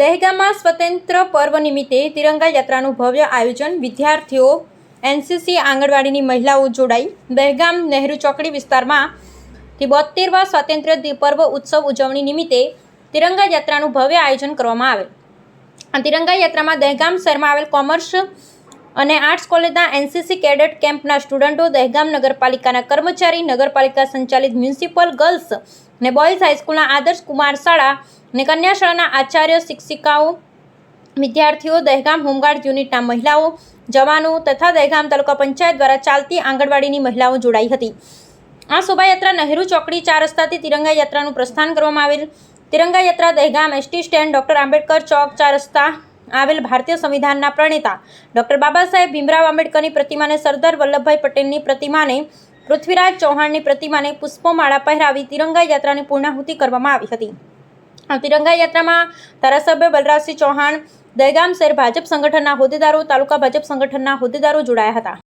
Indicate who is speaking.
Speaker 1: દહેગામમાં સ્વતંત્ર પર્વ નિમિત્તે તિરંગા યાત્રાનું ભવ્ય આયોજન વિદ્યાર્થીઓ, એનસીસી આંગણવાડીની મહિલાઓ જોડાઈ. દહેગામ નહેરુ ચોકડી વિસ્તારમાં બોતેરવા સ્વાતંત્ર્ય પર્વ ઉત્સવ ઉજવણી નિમિત્તે તિરંગા યાત્રાનું ભવ્ય આયોજન કરવામાં આવેલ. આ તિરંગા યાત્રામાં દહેગામ શહેરમાં આવેલ કોમર્સ અને આર્ટ્સ કોલેજના એનસીસી કેડેટ કેમ્પના સ્ટુડન્ટો, દહેગામ નગરપાલિકાના કર્મચારી, નગરપાલિકા સંચાલિત મ્યુનિસિપલ ગર્લ્સ અને બોયઝ હાઈસ્કૂલના આદર્શ કુમાર શાળા અને કન્યા શાળાના આચાર્ય, શિક્ષિકાઓ, વિદ્યાર્થીઓ, દહેગામ હોમગાર્ડ યુનિટના મહિલાઓ, જવાનો તથા દહેગામ તાલુકા પંચાયત દ્વારા ચાલતી આંગણવાડીની મહિલાઓ જોડાઈ હતી. આ શોભાયાત્રા નહેરુ ચોકડી ચાર રસ્તાથી તિરંગા યાત્રાનું પ્રસ્થાન કરવામાં આવેલ. તિરંગા યાત્રા Dahegam ST stand doctor Ambedkar ચોક ચાર રસ્તા આવેલ ભારતીય સંવિધાનના પ્રણેતા. ડૉક્ટર બાબા સાહેબ ભીમરાવ આંબેડકરની પ્રતિમાને સરદાર વલ્લભભાઈ પટેલની પ્રતિમાને પૃથ્વીરાજ ચૌહાણની પ્રતિમાને પુષ્પમાળા પહેરાવી તિરંગા યાત્રાની પૂર્ણાહુતિ કરવામાં આવી હતી. તિરંગા યાત્રામાં ધારાસભ્ય બલરાજસિંહ ચૌહાણ દહેગામ શહેર ભાજપ સંગઠનના હોદ્દેદારો, તાલુકા ભાજપ સંગઠનના હોદ્દેદારો જોડાયા હતા.